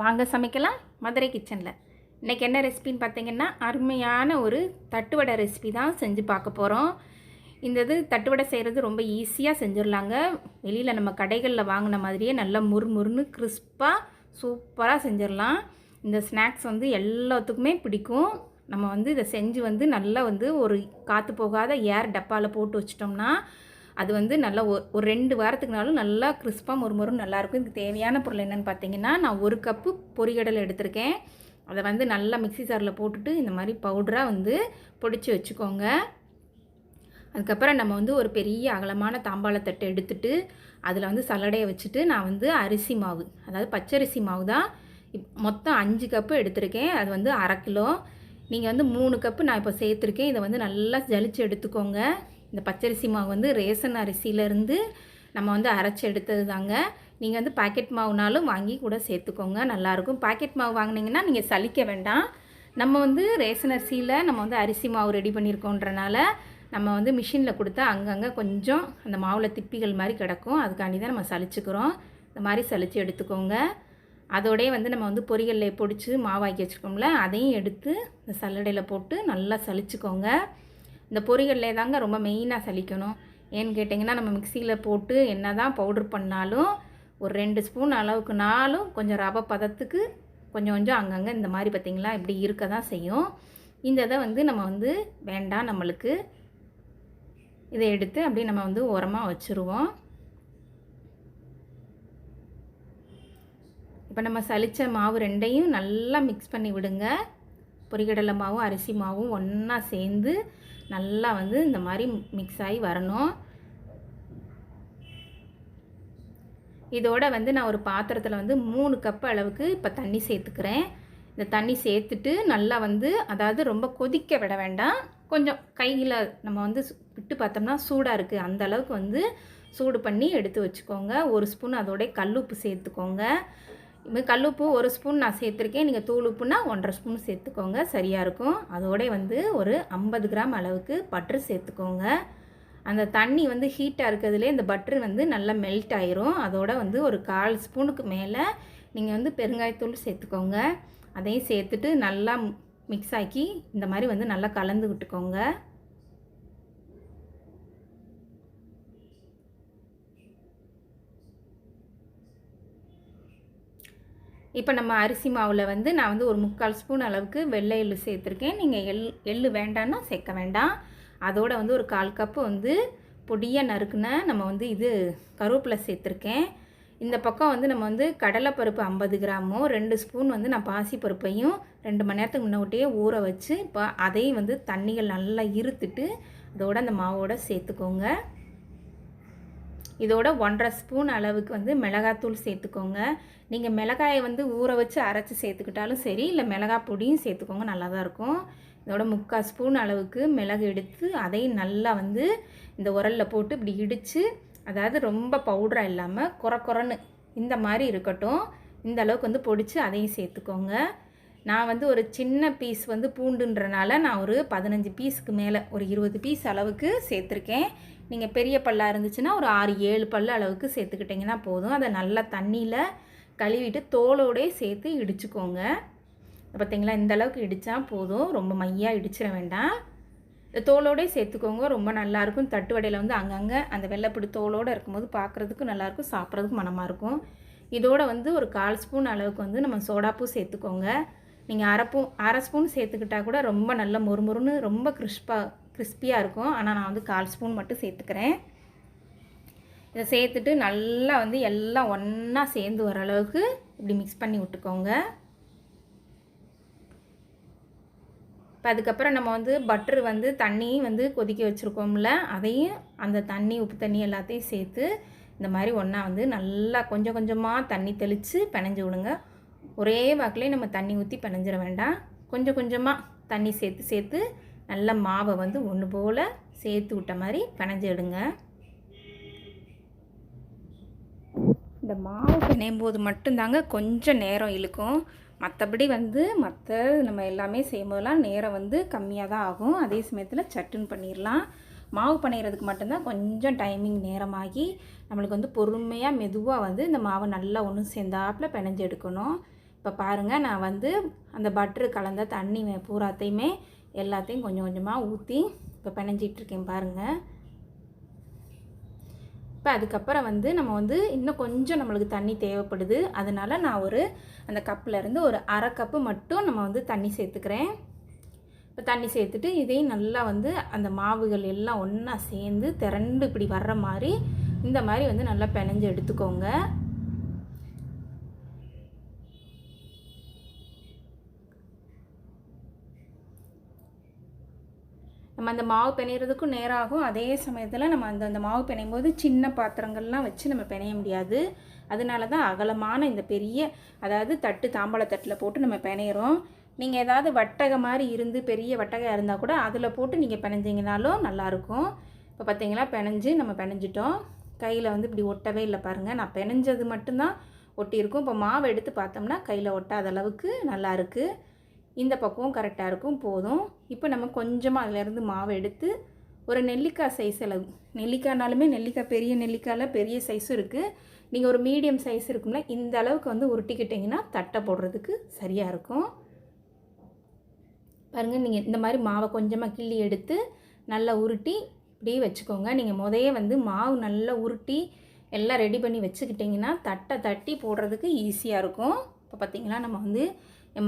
வாங்க சமைக்கலாம் மதுரை கிச்சனில். இன்றைக்கி என்ன ரெசிபின்னு பார்த்தீங்கன்னா அருமையான ஒரு தட்டுவடை ரெசிபி தான் செஞ்சு பார்க்க போகிறோம் இந்த இது தட்டுவடை செய்கிறது ரொம்ப ஈஸியாக செஞ்சிடலாங்க. வெளியில் நம்ம கடைகளில் வாங்கின மாதிரியே நல்லா முறுமுறுன்னு கிறிஸ்பாக சூப்பராக செஞ்சிடலாம். இந்த ஸ்நாக்ஸ் வந்து எல்லாத்துக்குமே பிடிக்கும். நம்ம வந்து இதை செஞ்சு வந்து நல்லா வந்து ஒரு காற்று போகாத ஏர் டப்பாவில் போட்டு வச்சிட்டோம்னா அது வந்து நல்லா ஒ- ஒரு ரெண்டு வாரத்துக்குனாலும் நல்லா கிறிஸ்பாக மொறுமொறுன்னு நல்லாயிருக்கும் இதுக்கு தேவையான பொருள் என்னென்னு பார்த்தீங்கன்னா நான் ஒரு கப்பு பொரிகடலை எடுத்திருக்கேன். அதை வந்து நல்லா மிக்ஸி சாரில் போட்டுட்டு இந்த மாதிரி பவுடராக வந்து பொடிச்சு வச்சுக்கோங்க. அதுக்கப்புறம் நம்ம வந்து ஒரு பெரிய அகலமான தாம்பாளத்தட்டை எடுத்துட்டு அதில் வந்து சல்லடையை வச்சுட்டு நான் வந்து அரிசி மாவு அதாவது பச்சரிசி மாவு தான் இப்- மொத்தம் அஞ்சு கப்பு எடுத்திருக்கேன். அது வந்து அரை கிலோ. நீங்கள் வந்து மூணு கப்பு நான் இப்போ சேர்த்துருக்கேன். இதை வந்து நல்லா ஜலிச்சு எடுத்துக்கோங்க. இந்த பச்சரிசி மாவு வந்து ரேசன் அரிசியிலேருந்து நம்ம வந்து அரைச்சி எடுத்தது தாங்க நீங்கள் வந்து பாக்கெட் மாவுனாலும் வாங்கி கூட சேர்த்துக்கோங்க நல்லாயிருக்கும். பாக்கெட் மாவு வாங்குனீங்கன்னா நீங்கள் சலிக்க வேண்டாம். நம்ம வந்து ரேசன் அரிசியில் நம்ம வந்து அரிசி மாவு ரெடி பண்ணியிருக்கோன்றனால நம்ம வந்து மிஷினில் கொடுத்தா அங்கங்கே கொஞ்சம் அந்த மாவில் திப்பிகள் மாதிரி கிடக்கும். அதுக்காண்டி தான் நம்ம சலிச்சுக்கிறோம். இந்த மாதிரி சலித்து எடுத்துக்கோங்க. அதோடய வந்து நம்ம வந்து பொரியலில் பொடிச்சு மாவாக்கி வச்சுருக்கோம்ல அதையும் எடுத்து இந்த சல்லடையில் போட்டு நல்லா சலிச்சுக்கோங்க. இந்த பொரியல்ல தாங்க ரொம்ப மெயினாக சலிக்கணும். ஏன்னு கேட்டிங்கன்னா நம்ம மிக்சியில் போட்டு என்ன தான் பவுடர் பண்ணாலும் ஒரு ரெண்டு ஸ்பூன் அளவுக்குனாலும் கொஞ்சம் ரவை பதத்துக்கு கொஞ்சம் கொஞ்சம் அங்கங்கே இந்த மாதிரி பார்த்திங்களா இப்படி இருக்க தான் செய்யும். இந்த இதை வந்து நம்ம வந்து வேண்டாம் நம்மளுக்கு. இதை எடுத்து அப்படியே நம்ம வந்து உரமாக வச்சுருவோம். இப்போ நம்ம சளிச்ச மாவு ரெண்டையும் நல்லா மிக்ஸ் பண்ணி விடுங்க. பொரிகடலை மாவும் அரிசி மாவும் ஒன்றா சேர்ந்து நல்லா வந்து இந்த மாதிரி மிக்ஸ் ஆகி வரணும். இதோட வந்து நான் ஒரு பாத்திரத்தில் வந்து மூணு கப் அளவுக்கு இப்போ தண்ணி சேர்த்துக்கிறேன். இந்த தண்ணி சேர்த்துட்டு நல்லா வந்து அதாவது ரொம்ப கொதிக்க விட வேண்டாம். கொஞ்சம் கையில் நம்ம வந்து விட்டு பார்த்தோம்னா சூடாக இருக்குது அந்த அளவுக்கு வந்து சூடு பண்ணி எடுத்து வச்சுக்கோங்க. ஒரு ஸ்பூன் அதோடைய கல்லுப்பு சேர்த்துக்கோங்க. கல்லுப்பு ஒரு ஸ்பூன் நான் சேர்த்துருக்கேன். நீங்கள் தூள் உப்புனா ஒன்றரை ஸ்பூன் சேர்த்துக்கோங்க. சரியாக இருக்கும். அதோட வந்து ஒரு ஐம்பது கிராம் அளவுக்கு பட்டர் சேர்த்துக்கோங்க. அந்த தண்ணி வந்து ஹீட்டாக இருக்கிறதுலே இந்த பட்டர் வந்து நல்லா மெல்ட் ஆயிரும். அதோட வந்து ஒரு கால் ஸ்பூனுக்கு மேலே நீங்கள் வந்து பெருங்காயத்தூள் சேர்த்துக்கோங்க. அதையும் சேர்த்துட்டு நல்லா மிக்ஸ் ஆக்கி இந்த மாதிரி வந்து நல்லா கலந்து விட்டுக்கோங்க. இப்போ நம்ம அரிசி மாவில் வந்து நான் வந்து ஒரு முக்கால் ஸ்பூன் அளவுக்கு வெள்ளை எள்ளு சேர்த்துருக்கேன். நீங்கள் எள் எள்ளு வேண்டான்னா சேர்க்க வேண்டாம். அதோட வந்து ஒரு கால் கப்பு வந்து பொடியாக நறுக்குன நம்ம வந்து இது கருவேப்பிலை சேர்த்துருக்கேன். இந்த பக்கம் வந்து நம்ம வந்து கடலைப்பருப்பு ஐம்பது கிராமும் ரெண்டு ஸ்பூன் வந்து நான் பாசிப்பருப்பையும் ரெண்டு மணி நேரத்துக்கு முன்னாடியே ஊற வச்சு இப்போ அதையும் வந்து தண்ணிகள் நல்லா இருத்துட்டு அதோட அந்த மாவோட சேர்த்துக்கோங்க. இதோட ஒன்றரை ஸ்பூன் அளவுக்கு வந்து மிளகாத்தூள் சேர்த்துக்கோங்க. நீங்கள் மிளகாயை வந்து ஊற வச்சு அரைச்சி சேர்த்துக்கிட்டாலும் சரி இல்லை மிளகா பொடியும் சேர்த்துக்கோங்க நல்லா தான் இருக்கும். இதோட முக்கால் ஸ்பூன் அளவுக்கு மிளகு எடுத்து அதையும் நல்லா வந்து இந்த உரலில் போட்டு இப்படி இடித்து அதாவது ரொம்ப பவுடராக இல்லாமல் குறை குறைன்னு இந்த மாதிரி இருக்கட்டும். இந்த அளவுக்கு வந்து பொடிச்சு அதையும் சேர்த்துக்கோங்க. நான் வந்து ஒரு சின்ன பீஸ் வந்து பூண்டுன்றனால நான் ஒரு பதினஞ்சு பீஸுக்கு மேலே ஒரு இருபது பீஸ் அளவுக்கு சேர்த்துருக்கேன். நீங்கள் பெரிய பல்லாக இருந்துச்சுன்னா ஒரு ஆறு ஏழு பல்லு அளவுக்கு சேர்த்துக்கிட்டிங்கன்னா போதும். அதை நல்லா தண்ணியில் கழுவிட்டு தோலோடே சேர்த்து இடிச்சுக்கோங்க. பார்த்தீங்களா இந்த அளவுக்கு இடித்தா போதும். ரொம்ப மையாக இடிச்சிட வேண்டாம். இந்த தோலோடே சேர்த்துக்கோங்க. ரொம்ப நல்லாயிருக்கும் தட்டு வடையில் வந்து அங்கங்கே அந்த வெள்ளைப்பிடி தோலோடு இருக்கும்போது பார்க்குறதுக்கும் நல்லாயிருக்கும் சாப்பிட்றதுக்கு மனமாக இருக்கும். இதோட வந்து ஒரு கால் ஸ்பூன் அளவுக்கு வந்து நம்ம சோடாப்பூ சேர்த்துக்கோங்க. நீங்கள் அரை பூ அரை ஸ்பூன் சேர்த்துக்கிட்டா கூட ரொம்ப நல்ல மொறுமொறுன்னு ரொம்ப கிறிஸ்பாக கிறிஸ்பியாக இருக்கும். ஆனால் நான் வந்து கால் ஸ்பூன் மட்டும் சேர்த்துக்கிறேன். இதை சேர்த்துட்டு நல்லா வந்து எல்லாம் ஒன்றா சேர்ந்து வர அளவுக்கு இப்படி மிக்ஸ் பண்ணி விட்டுக்கோங்க. இப்போ அதுக்கப்புறம் நம்ம வந்து பட்டர் வந்து தண்ணி வந்து கொதிக்க வச்சுருக்கோம்ல அதையும் அந்த தண்ணி உப்பு தண்ணி எல்லாத்தையும் சேர்த்து இந்த மாதிரி ஒன்றா வந்து நல்லா கொஞ்சம் கொஞ்சமாக தண்ணி தெளித்து பிணைஞ்சு விடுங்க. ஒரே வாக்கிலே நம்ம தண்ணி ஊற்றி பிணைஞ்சிட வேண்டாம். கொஞ்சம் கொஞ்சமாக தண்ணி சேர்த்து சேர்த்து நல்ல மாவை வந்து ஒன்று போல் சேர்த்து விட்ட மாதிரி பிணைஞ்சு இந்த மாவு பிணையும் போது மட்டும்தாங்க கொஞ்சம் நேரம் இழுக்கும். மற்றபடி வந்து மற்ற நம்ம எல்லாமே செய்யும்போதெல்லாம் நேரம் வந்து கம்மியாக தான் ஆகும். அதே சமயத்தில் சட்டுன்னு பண்ணிடலாம் மாவு பிணையிறதுக்கு மட்டும்தான் கொஞ்சம் டைமிங் நேரமாகி நம்மளுக்கு வந்து பொறுமையாக மெதுவாக வந்து இந்த மாவை நல்லா ஒன்று சேர்ந்தாப்பில் பிணைஞ்சு எடுக்கணும். இப்போ பாருங்கள் நான் வந்து அந்த பட்ரு கலந்த தண்ணி பூராத்தையுமே எல்லாத்தையும் கொஞ்சம் கொஞ்சமாக ஊற்றி இப்போ பிணைஞ்சிட்ருக்கேன் பாருங்கள் இப்போ அதுக்கப்புறம் வந்து நம்ம வந்து இன்னும் கொஞ்சம் நம்மளுக்கு தண்ணி தேவைப்படுது. அதனால் நான் ஒரு அந்த கப்பில் இருந்து ஒரு அரை கப்பு மட்டும் நம்ம வந்து தண்ணி சேர்த்துக்கிறேன். இப்போ தண்ணி சேர்த்துட்டு இதையும் நல்லா வந்து அந்த மாவுகள் எல்லாம் ஒன்றா சேர்ந்து திரண்டு இப்படி வர்ற மாதிரி இந்த மாதிரி வந்து நல்லா பிணைஞ்சு எடுத்துக்கோங்க. நம்ம அந்த மாவு பிணையிறதுக்கும் நேரம் ஆகும் அதே சமயத்தில் நம்ம அந்த அந்த மாவு பிணையும் போது சின்ன பாத்திரங்கள்லாம் வச்சு நம்ம பிணைய முடியாது. அதனால தான் அகலமான இந்த பெரிய அதாவது தட்டு தாம்பாள தட்டில் போட்டு நம்ம பிணையிறோம். நீங்கள் ஏதாவது வட்டகை மாதிரி இருந்து பெரிய வட்டகையாக இருந்தால் கூட அதில் போட்டு நீங்கள் பிணைஞ்சிங்கனாலும் நல்லாயிருக்கும் இப்போ பார்த்தீங்களா பிணைஞ்சு நம்ம பிணைஞ்சிட்டோம். கையில் வந்து இப்படி ஒட்டவே இல்லை பாருங்கள் நான் பிணைஞ்சது மட்டும்தான் ஒட்டியிருக்கும். இப்போ மாவு எடுத்து பார்த்தோம்னா கையில் ஒட்டாத அளவுக்கு நல்லா இருக்குது இந்த பக்கமும் கரெக்டாக இருக்கும் போதும். இப்போ நம்ம கொஞ்சமாக அதிலேருந்து மாவு எடுத்து ஒரு நெல்லிக்காய் சைஸ் அளவு. நெல்லிக்காய்னாலுமே நெல்லிக்காய் பெரிய நெல்லிக்காயில் பெரிய சைஸும் இருக்குது நீங்கள் ஒரு மீடியம் சைஸ் இருக்கும்ல இந்த அளவுக்கு வந்து உருட்டிக்கிட்டிங்கன்னா தட்டை போடுறதுக்கு சரியாக இருக்கும். பாருங்கள் நீங்கள் இந்த மாதிரி மாவை கொஞ்சமாக கிள்ளி எடுத்து நல்லா உருட்டி இப்படியே வச்சுக்கோங்க. நீங்கள் முதையே வந்து மாவு நல்லா உருட்டி எல்லாம் ரெடி பண்ணி வச்சுக்கிட்டிங்கன்னா தட்டை தட்டி போடுறதுக்கு ஈஸியாக இருக்கும். இப்போ பார்த்திங்கன்னா நம்ம வந்து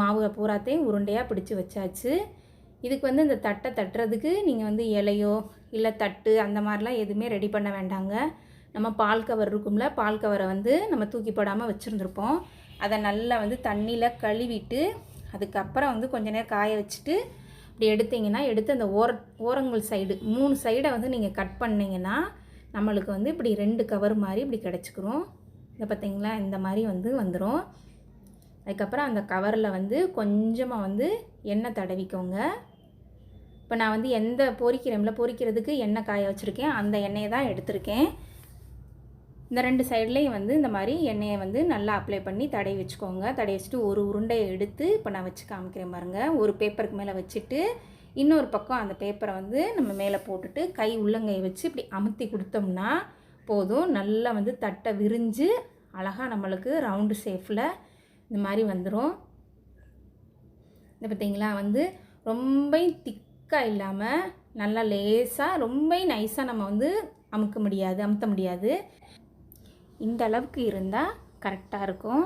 மாவு பூராத்தையும் உருண்டையாக பிடிச்சி வச்சாச்சு. இதுக்கு வந்து இந்த தட்டை தட்டுறதுக்கு நீங்கள் வந்து இலையோ இல்லை தட்டு அந்த மாதிரிலாம் எதுவுமே ரெடி பண்ண வேண்டாங்க. நம்ம பால் கவர் இருக்கும்ல பால் கவரை வந்து நம்ம தூக்கி போடாமல் வச்சுருந்துருப்போம். அதை நல்லா வந்து தண்ணியில் கழுவிட்டு அதுக்கப்புறம் வந்து கொஞ்ச நேரம் காய வச்சுட்டு இப்படி எடுத்தீங்கன்னா எடுத்து அந்த ஓர ஓரங்கள் சைடு மூணு சைடை வந்து நீங்கள் கட் பண்ணிங்கன்னா நம்மளுக்கு வந்து இப்படி ரெண்டு கவர் மாதிரி இப்படி கிடச்சிக்கிறோம் இதை பார்த்தீங்களா? இந்த மாதிரி வந்து வந்துடும் அதுக்கப்புறம் அந்த கவரில் வந்து கொஞ்சமாக வந்து எண்ணெய் தடவிக்கோங்க. இப்போ நான் வந்து எந்த பொறிக்கிறேன்ல பொரிக்கிறதுக்கு எண்ணெய் காய வச்சுருக்கேன். அந்த எண்ணெயை தான் எடுத்திருக்கேன். இந்த ரெண்டு சைட்லேயும் வந்து இந்த மாதிரி எண்ணெயை வந்து நல்லா அப்ளை பண்ணி தடவி வச்சுக்கோங்க. தடவி வச்சுட்டு ஒரு உருண்டையை எடுத்து இப்போ நான் வச்சு காமிக்கிறேன் பாருங்கள் ஒரு பேப்பருக்கு மேலே வச்சுட்டு இன்னொரு பக்கம் அந்த பேப்பரை வந்து நம்ம மேலே போட்டுட்டு கை உள்ளங்கையை வச்சு இப்படி அமுத்தி கொடுத்தோம்னா போதும். நல்லா வந்து தட்டை விரிஞ்சு அழகாக நம்மளுக்கு ரவுண்டு ஷேஃபில் இந்த மாதிரி வந்துடும் இந்த பார்த்தீங்களா வந்து ரொம்ப திக்காக இல்லாமல் நல்லா லேசாக ரொம்ப நைஸாக நம்ம வந்து அமுக்க முடியாது அமுத்த முடியாது. இந்த அளவுக்கு இருந்தால் கரெக்டாக இருக்கும்.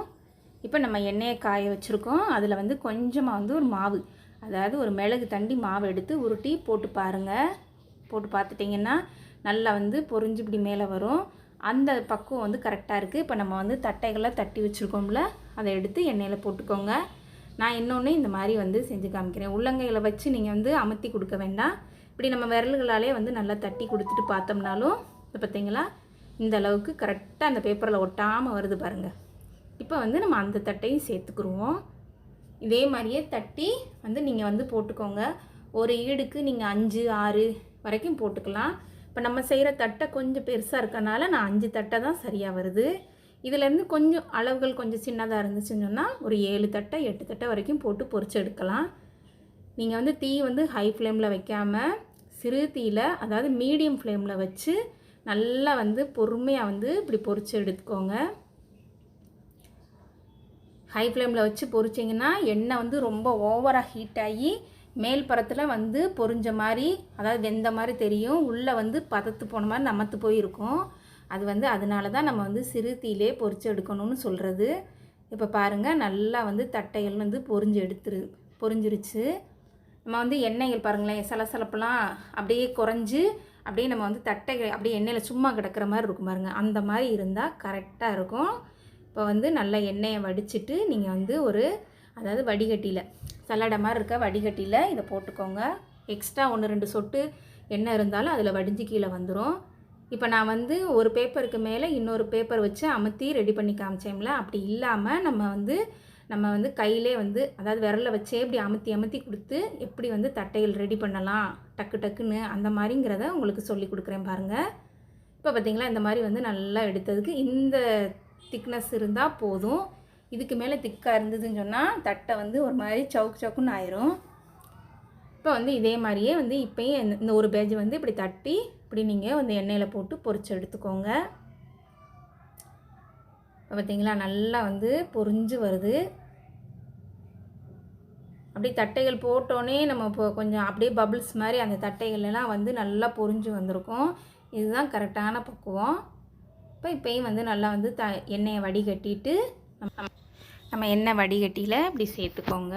இப்போ நம்ம எண்ணெயை காய வச்சுருக்கோம். அதில் வந்து கொஞ்சமாக வந்து ஒரு மாவு அதாவது ஒரு மிளகு தண்டி மாவு எடுத்து உருட்டி போட்டு பாருங்கள் போட்டு பார்த்துட்டிங்கன்னா நல்லா வந்து பொறிஞ்சு இப்படி மேலே வரும். அந்த பக்குவம் வந்து கரெக்டாக இருக்குது இப்போ நம்ம வந்து தட்டைகளை தட்டி வச்சுருக்கோம்ல அதை எடுத்து எண்ணெயில் போட்டுக்கோங்க. நான் இன்னொன்று இந்த மாதிரி வந்து செஞ்சு காமிக்கிறேன். உள்ளங்கைகளை வச்சு நீங்கள் வந்து அமர்த்தி கொடுக்க வேண்டாம். இப்படி நம்ம விரல்களாலே வந்து நல்லா தட்டி கொடுத்துட்டு பார்த்தோம்னாலும் இப்போ பார்த்தீங்களா இந்த அளவுக்கு கரெக்டாக அந்த பேப்பரில் ஒட்டாமல் வருது பாருங்கள் இப்போ வந்து நம்ம அந்த தட்டையும் சேர்த்துக்குருவோம். இதே மாதிரியே தட்டி வந்து நீங்கள் வந்து போட்டுக்கோங்க. ஒரு ஈடுக்கு நீங்கள் அஞ்சு ஆறு வரைக்கும் போட்டுக்கலாம். இப்போ நம்ம செய்கிற தட்டை கொஞ்சம் பெருசாக இருக்கனால நான் அஞ்சு தட்டை தான் சரியாக வருது. இதிலேருந்து கொஞ்சம் அளவுகள் கொஞ்சம் சின்னதாக இருந்துச்சுன்னு சொன்னால் ஒரு ஏழு தட்டை எட்டு தட்டை வரைக்கும் போட்டு பொறிச்சு எடுக்கலாம். நீங்கள் வந்து தீ வந்து ஹை ஃப்ளேமில் வைக்காமல் சிறு தீயில் அதாவது மீடியம் ஃப்ளேமில் வச்சு நல்லா வந்து பொறுமையாக வந்து இப்படி பொறிச்சு எடுத்துக்கோங்க. ஹை ஃப்ளேமில் வச்சு பொறிச்சிங்கன்னா எண்ணெய் வந்து ரொம்ப ஓவராக ஹீட் ஆகி மேல் பரத்தில் வந்து பொரிஞ்ச மாதிரி அதாவது வெந்த மாதிரி தெரியும். உள்ளே வந்து பதத்து போன மாதிரி நமத்து போயிருக்கும். அது வந்து அதனால தான் நம்ம வந்து சிறு தீயிலே பொரிச்சு எடுக்கணும்னு சொல்கிறது இப்போ பாருங்கள் நல்லா வந்து தட்டைகள் வந்து பொரிஞ்சு எடுத்துரு பொறிஞ்சிருச்சு. நம்ம வந்து எண்ணெய்கள் பாருங்களேன் சலசலப்பெல்லாம் அப்படியே குறைஞ்சி அப்படியே நம்ம வந்து தட்டை அப்படியே எண்ணெயில் சும்மா கிடக்கிற மாதிரி இருக்கும் பாருங்க. அந்த மாதிரி இருந்தால் கரெக்டாக இருக்கும். இப்போ வந்து நல்லா எண்ணெயை வடிச்சிட்டு நீங்கள் வந்து ஒரு அதாவது வடிகட்டியில். சல்லடை மாதிரி இருக்க வடிகட்டியில் இதை போட்டுக்கோங்க. எக்ஸ்ட்ரா ஒன்று ரெண்டு சொட்டு எண்ணெய் இருந்தாலும் அதில் வடிஞ்சு கீழே வந்துடும் இப்போ நான் வந்து ஒரு பேப்பருக்கு மேலே இன்னொரு பேப்பர் வச்சு அமுத்தி ரெடி பண்ணி காமிச்சேம்ல அப்படி இல்லாமல் நம்ம வந்து நம்ம வந்து கையிலே வந்து அதாவது விரலை வச்சே இப்படி அமுத்தி அமுத்தி கொடுத்து எப்படி வந்து தட்டைகள் ரெடி பண்ணலாம் டக்கு டக்குன்னு அந்த மாதிரிங்கிறத உங்களுக்கு சொல்லி கொடுக்குறேன் பாருங்கள் இப்போ பார்த்திங்களா இந்த மாதிரி வந்து நல்லா எடுத்ததுக்கு இந்த திக்னஸ் இருந்தால் போதும். இதுக்கு மேலே திக்காக இருந்ததுன்னு சொன்னால் தட்டை வந்து ஒரு மாதிரி சவுக்கு சவுக்குன்னு ஆயிரும். இப்போ வந்து இதே மாதிரியே வந்து இப்போயும் இந்த- இந்த ஒரு பேஜ் வந்து இப்படி தட்டி இப்படி நீங்கள் வந்து எண்ணெயில் போட்டு பொறிச்சு எடுத்துக்கோங்க. பார்த்தீங்களா நல்லா வந்து பொரிஞ்சு வருது. அப்படி தட்டைகள் போட்டோன்னே நம்ம இப்போ கொஞ்சம் அப்படியே பபிள்ஸ் மாதிரி அந்த தட்டைகள்லாம் வந்து நல்லா பொரிஞ்சு வந்திருக்கும். இதுதான் கரெக்டான பக்குவம். இப்போ இப்பயும் வந்து நல்லா வந்து த எண்ணெயை வடிகட்டிட்டு நம்ம எண்ணெய் வடிகட்டியில் இப்படி சேர்த்துக்கோங்க.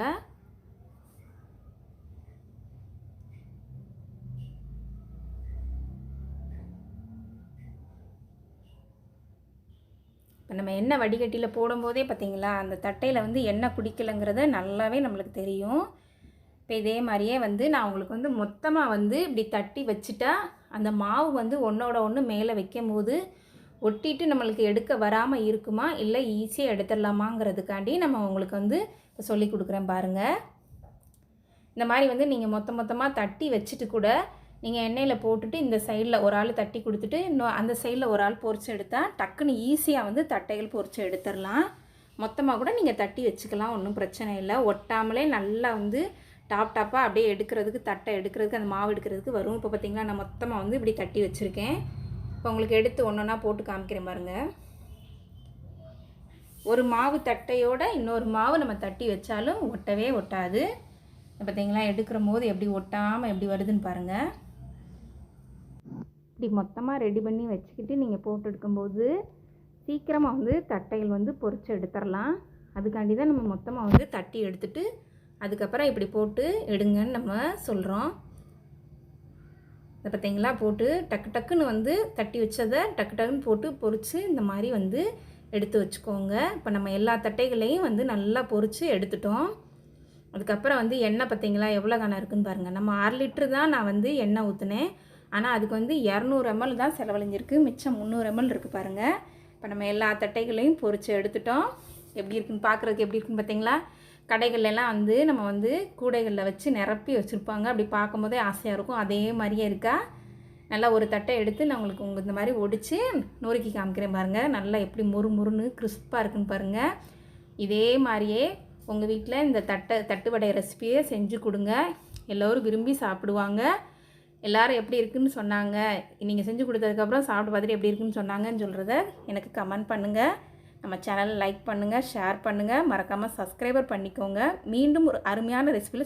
இப்போ நம்ம எண்ணெய் வடிகட்டியில் போடும்போதே பார்த்தீங்களா அந்த தட்டையில் வந்து எண்ணெய் குடிக்கலைங்கிறத நல்லாவே நம்மளுக்கு தெரியும். இப்போ இதே மாதிரியே வந்து நான் உங்களுக்கு வந்து மொத்தமாக வந்து இப்படி தட்டி வச்சுட்டா அந்த மாவு வந்து ஒன்றோட ஒன்று மேலே வைக்கும் போது ஒட்டிட்டு நம்மளுக்கு எடுக்க வராமல் இருக்குமா? இல்லை ஈஸியாக எடுத்துடலாமாங்கிறதுக்காண்டி நம்ம உங்களுக்கு வந்து இப்போ சொல்லி கொடுக்குறேன் பாருங்கள் இந்த மாதிரி வந்து நீங்கள் மொத்த மொத்தமாக தட்டி வச்சுட்டு கூட நீங்கள் எண்ணெயில் போட்டுட்டு இந்த சைடில் ஒரு ஆள் தட்டி கொடுத்துட்டு இன்னும் அந்த சைடில் ஒரு ஆள் பொறிச்சு எடுத்தால் டக்குன்னு ஈஸியாக வந்து தட்டைகள் பொறிச்சு எடுத்துடலாம். மொத்தமாக கூட நீங்கள் தட்டி வச்சுக்கலாம் ஒன்றும் பிரச்சனை இல்லை. ஒட்டாமலே நல்லா வந்து டாப் டாப்பாக அப்படியே எடுக்கிறதுக்கு தட்டை எடுக்கிறதுக்கு அந்த மாவு எடுக்கிறதுக்கு வரும். இப்போ பார்த்திங்கன்னா நான் மொத்தமாக வந்து இப்படி தட்டி வச்சுருக்கேன். இப்போ உங்களுக்கு எடுத்து ஒன்று ஒன்றா போட்டு காமிக்கிறேன் பாருங்கள் ஒரு மாவு தட்டையோட இன்னொரு மாவு நம்ம தட்டி வச்சாலும் ஒட்டவே ஒட்டாது. பார்த்தீங்களா எடுக்கிற போது எப்படி ஒட்டாமல் எப்படி வருதுன்னு பாருங்கள் இப்படி மொத்தமாக ரெடி பண்ணி வச்சுக்கிட்டு நீங்கள் போட்டு எடுக்கும்போது சீக்கிரமாக வந்து தட்டைகள் வந்து பொறிச்சு எடுத்துடலாம் அதுக்காண்டி தான் நம்ம மொத்தமாக வந்து தட்டி எடுத்துட்டு அதுக்கப்புறம் இப்படி போட்டு எடுங்கன்னு நம்ம சொல்கிறோம் இதை பார்த்தீங்களா போட்டு டக்கு டக்குன்னு வந்து தட்டி வச்சதை டக்கு டக்குன்னு போட்டு பொரித்து இந்த மாதிரி வந்து எடுத்து வச்சுக்கோங்க. இப்போ நம்ம எல்லா தட்டைகளையும் வந்து நல்லா பொரித்து எடுத்துட்டோம். அதுக்கப்புறம் வந்து எண்ணெய் பார்த்தீங்களா எவ்வளோ கணம் இருக்குன்னு பாருங்கள் நம்ம அரை லிட்ரு தான் நான் வந்து எண்ணெய் ஊற்றுனேன் ஆனால் அதுக்கு வந்து இரநூறு எம்எல் தான் செலவழிஞ்சிருக்கு. மிச்சம் முந்நூறு எம்எல் இருக்குது பாருங்கள் இப்போ நம்ம எல்லா தட்டைகளையும் பொறிச்சு எடுத்துட்டோம். எப்படி இருக்குன்னு பார்க்குறதுக்கு எப்படி இருக்குன்னு பார்த்தீங்களா கடைகள்லாம் வந்து நம்ம வந்து கூடைகளில் வச்சு நிரப்பி வச்சுருப்பாங்க. அப்படி பார்க்கும்போதே ஆசையாக இருக்கும். அதே மாதிரியே இருக்கா? நல்லா ஒரு தட்டை எடுத்து நான் உங்களுக்கு உங்கள் இந்த மாதிரி ஒடிச்சு நொறுக்கி காமிக்கிறேன் பாருங்கள் நல்லா எப்படி முறு முறுன்னு கிறிஸ்பாக இருக்குன்னு பாருங்கள் இதே மாதிரியே உங்கள் வீட்டில் இந்த தட்டை தட்டுவடை ரெசிபியை செஞ்சு கொடுங்க. எல்லோரும் விரும்பி சாப்பிடுவாங்க. எல்லோரும் எப்படி இருக்குன்னு சொன்னாங்க. நீங்கள் செஞ்சு கொடுத்ததுக்கப்புறம் சாப்பிட்டு பார்த்துட்டு எப்படி இருக்குன்னு சொன்னாங்கன்னு சொல்கிறத எனக்கு கமெண்ட் பண்ணுங்கள் நம்ம சேனலை லைக் பண்ணுங்கள் ஷேர் பண்ணுங்கள் மறக்காமல் சப்ஸ்கிரைபர் பண்ணிக்கோங்க. மீண்டும் ஒரு அருமையான ரெசிபியில்